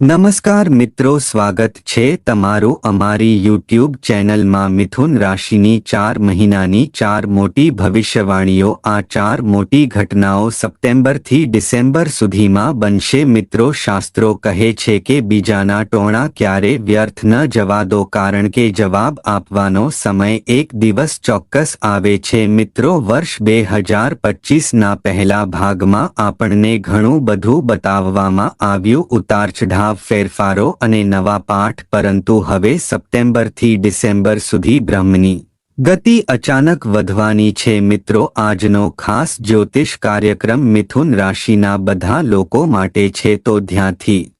નમસ્કાર મિત્રો, સ્વાગત છે તમારું અમારી યુટ્યુબ ચેનલમાં મિથુન રાશિની ચાર મહિનાની ચાર મોટી ભવિષ્યવાણીઓ. આ ચાર મોટી ઘટનાઓ સપ્ટેમ્બરથી ડિસેમ્બર સુધીમાં બનશે. મિત્રો, શાસ્ત્રો કહે છે કે બીજાના ટોણા ક્યારે વ્યર્થ ન જવા દો કારણ કે જવાબ આપવાનો સમય એક દિવસ ચોક્કસ આવે છે. મિત્રો, વર્ષ બે હજાર પચીસના પહેલા ભાગમાં આપણને ઘણું બધું બતાવવામાં આવ્યું. ઉતાર ફેરફારો અને નવા પાઠ, પરંતુ હવે સપ્ટેમ્બરથી ડિસેમ્બર સુધી બ્રહ્મની ગતિ અચાનક વધવાની છે. મિત્રો, આજનો ખાસ જ્યોતિષ કાર્યક્રમ મિથુન રાશિના બધા લોકો માટે છે, તો ધ્યાનથી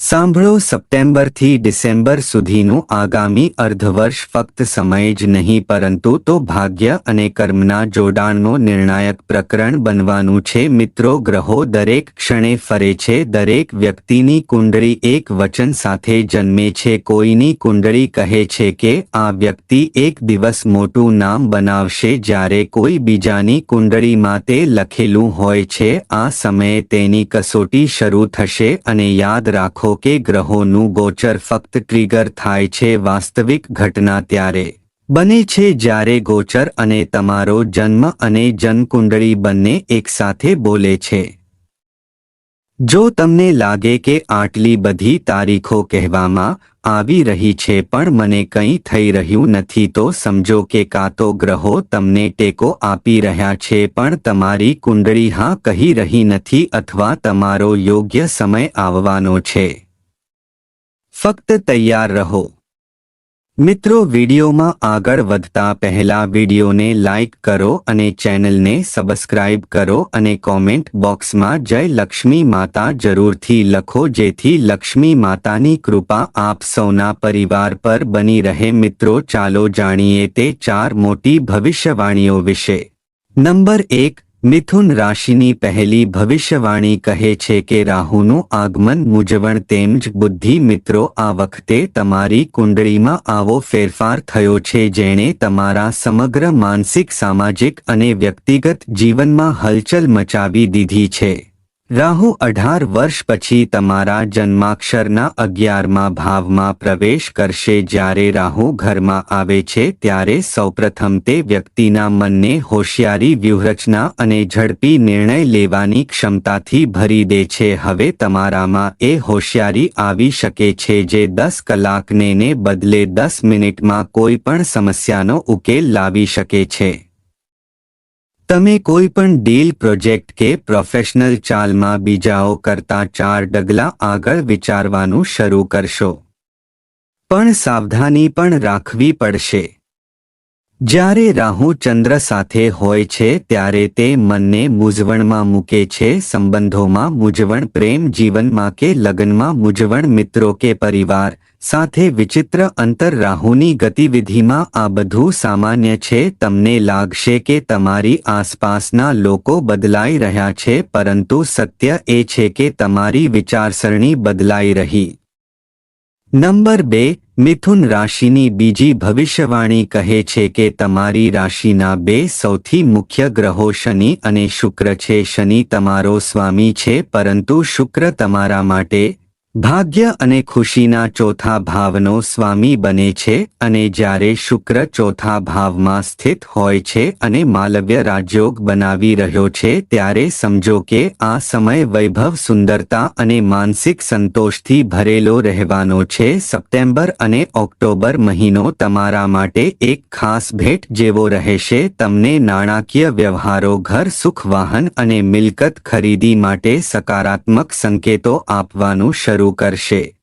સાંભળો, સપ્ટેમ્બરથી ડિસેમ્બર સુધીનું આગામી અર્ધવર્ષ ફક્ત સમય જ નહીં, પરંતુ તો ભાગ્ય અને કર્મના જોડાણનો નિર્ણાયક પ્રકરણ બનવાનું છે. મિત્રો, ગ્રહો દરેક ક્ષણે ફરે છે. દરેક વ્યક્તિની કુંડળી એક વચન સાથે જન્મે છે. કોઈની કુંડળી કહે છે કે, આ વ્યક્તિ એક દિવસ મોટું નામ બનાવશે જ્યારે કોઈ બીજાની કુંડળીમાં તે લખેલું હોય છે. આ સમયે તેની કસોટી શરૂ થશે અને યાદ રાખો રાખો કે ગ્રહોનું ગોચર ફક્ત ટ્રિગર થાય છે વાસ્તવિક ઘટના ત્યારે. બને છે જ્યારે ગોચર અને તમારો જન્મ અને જન્મકુંડળી બંને એકસાથે બોલે છે. જો તમને લાગે કે આટલી બધી તારીખો કહેવામાં આવી રહી છે પણ મને કંઈ થઈ રહ્યું નથી તો સમજો કે કાં તો ગ્રહો તમને ટેકો આપી રહ્યા છે પણ તમારી કુંડળી હા કહી રહી નથી અથવા તમારો યોગ્ય સમય આવવાનો છે. ફક્ત તૈયાર રહો. મિત્રો, વિડીયોમાં આગળ વધતા પહેલા વિડીયોને લાઇક કરો અને ચેનલને સબસ્ક્રાઇબ કરો અને કોમેન્ટ બોક્સમાં જય લક્ષ્મી માતા જરૂરથી લખો, જેથી લક્ષ્મી માતાની કૃપા આપ સૌના પરિવાર પર બની રહે. મિત્રો, ચાલો જાણીએ તે ચાર મોટી ભવિષ્યવાણીઓ વિશે. નંબર એક મિથુન રાશિની પહેલી ભવિષ્યવાણી કહે છે કે રાહુનું આગમન મૂજવણ તેમજ બુદ્ધિ મિત્રો આ વખતે તમારી કુંડળીમાં આવો ફેરફાર થયો છે જેણે તમારા સમગ્ર માનસિક, સામાજિક અને વ્યક્તિગત જીવનમાં હલચલ મચાવી દીધી છે. રાહુ અઢાર વર્ષ પછી તમારા જન્માક્ષરના અગિયારમાં ભાવમાં પ્રવેશ કરશે. જ્યારે રાહુ ઘરમાં આવે છે, ત્યારે સૌપ્રથમ તે વ્યક્તિના મનને હોશિયારી વ્યૂહરચના અને ઝડપી નિર્ણય લેવાની ક્ષમતાથી ભરી દે છે. હવે તમારામાં એ હોશિયારી આવી શકે છે જે દસ કલાકને બદલે દસ મિનિટમાં કોઈ પણ સમસ્યાનો ઉકેલ લાવી શકે છે. તમે કોઈ પણ ડીલ પ્રોજેક્ટ કે પ્રોફેશનલ ચાલમાં બીજાઓ કરતા ચાર ડગલા આગળ વિચારવાનું શરૂ કરશો. પણ સાવધાની પણ રાખવી પડશે. જ્યારે રાહુ ચંદ્ર સાથે હોય છે ત્યારે તે મનને મૂંઝવણમાં મૂકે છે, સંબંધોમાં મૂંઝવણ, પ્રેમ જીવનમાં કે લગ્નમાં મૂંઝવણ, મિત્રો કે પરિવાર સાથે વિચિત્ર અંતર રાહુની ગતિવિધિમાં આ બધું સામાન્ય છે. તમને લાગશે કે તમારી આસપાસના લોકો બદલાઈ રહ્યા છે, પરંતુ સત્ય એ છે કે તમારી વિચારસરણી બદલાઈ રહી. નંબર બે મિથુન રાશિની બીજી ભવિષ્યવાણી કહે છે કે તમારી રાશિના બે સૌથી મુખ્ય ગ્રહો શનિ અને શુક્ર છે. શનિ તમારો સ્વામી છે, પરંતુ શુક્ર તમારા માટે ભાગ્ય અને ખુશીના ચોથા ભાવનો સ્વામી બને છે અને જ્યારે શુક્ર ચોથા ભાવમાં સ્થિત હોય છે અને માલવ્ય રાજયોગ બનાવી રહ્યો છે ત્યારે સમજો કે આ સમય વૈભવ સુંદરતા અને માનસિક સંતોષથી ભરેલો રહેવાનો છે. સપ્ટેમ્બર અને ઓક્ટોબર મહિનો તમારા માટે એક ખાસ ભેટ જેવો રહેશે. તમને નાણાકીય વ્યવહારો, ઘર સુખ, વાહન અને મિલકત ખરીદી માટે સકારાત્મક સંકેતો આપવાનું શરૂ શરૂ કરશે.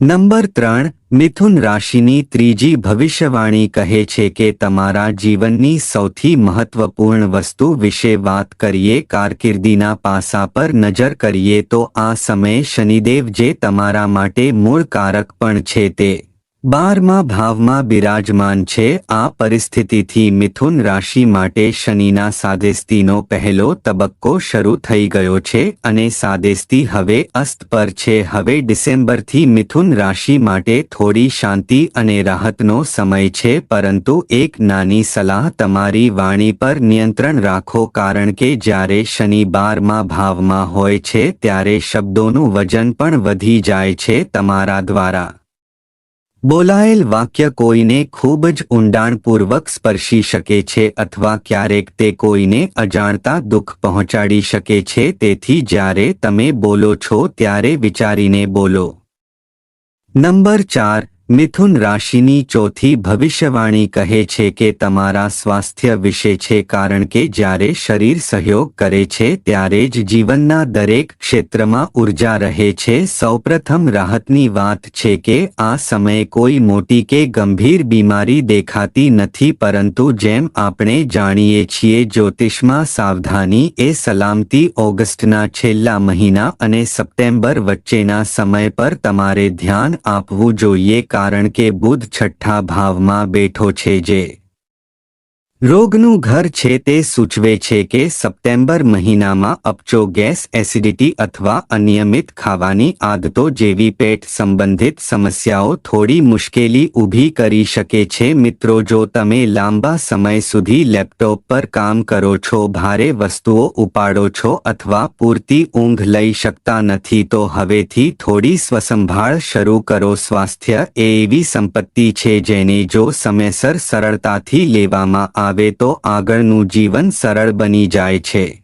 નંબર ત્રણ, મિથુન રાશિની ત્રીજી ભવિષ્યવાણી કહે છે કે તમારા જીવનની સૌથી મહત્વપૂર્ણ વસ્તુ વિશે વાત કરીએ કારકિર્દીના પાસા પર નજર કરીએ તો આ સમયે શનિદેવ જે તમારા માટે મૂળ કારક પણ છે તે બારમા ભાવમાં બિરાજમાન છે આ પરિસ્થિતિથી મિથુન રાશિ માટે શનિના સાદેસ્તીનો પહેલો તબક્કો શરૂ થઈ ગયો છે અને સાદેસ્તી હવે અસ્ત પર છે. હવે ડિસેમ્બરથી મિથુન રાશિ માટે થોડી શાંતિ અને રાહતનો સમય છે, પરંતુ એક નાની સલાહ તમારી વાણી પર નિયંત્રણ રાખો, કારણ કે જ્યારે શનિ બારમા ભાવમાં હોય છે, ત્યારે શબ્દોનું વજન પણ વધી જાય છે તમારા દ્વારા. બોલાયેલ વાક્ય કોઈને ખૂબ જ ઊંડાણપૂર્વક સ્પર્શી શકે છે અથવા ક્યારેક તે કોઈને અજાણતા દુઃખ પહોંચાડી શકે છે. તેથી જ્યારે તમે બોલો છો ત્યારે વિચારીને બોલો. નંબર ચાર. મિથુન રાશિની ચોથી ભવિષ્યવાણી કહે છે કે તમારા સ્વાસ્થ્ય વિશે છે કારણ કે જ્યારે શરીર સહયોગ કરે છે ત્યારે જ જીવનના દરેક ક્ષેત્રમાં ઊર્જા રહે છે. સૌપ્રથમ રાહતની વાત છે કે આ સમયે કોઈ મોટી કે ગંભીર બીમારી દેખાતી નથી પરંતુ જેમ આપણે જાણીએ છીએ જ્યોતિષમાં સાવધાની એ સલામતી ઓગસ્ટના છેલ્લા મહિના અને સપ્ટેમ્બર વચ્ચેના સમય પર તમારે ધ્યાન આપવું જોઈએ. કારણ કે બુધ છઠ્ઠા ભાવમાં બેઠો છે જે રોગનું ઘર છે તે સૂચવે છે કે સપ્ટેમ્બર મહિનામાં અપચો ગેસ એસિડિટી અથવા અનિયમિત ખાવાની આદતો જેવી પેટ સંબંધિત સમસ્યાઓ થોડી મુશ્કેલી ઊભી કરી શકે છે. મિત્રો, જો તમે લાંબા સમય સુધી લેપટોપ પર કામ કરો છો, ભારે વસ્તુઓ ઉપાડો છો અથવા પૂરતી ઊંઘ લઈ શકતા નથી, તો હવેથી થોડી સ્વસંભાળ શરૂ કરો. સ્વાસ્થ્ય એ એવી સંપત્તિ છે જેને જો સમયસર સરળતાથી લેવામાં આવે આવે તો આગળનું જીવન સરળ બની જાય છે.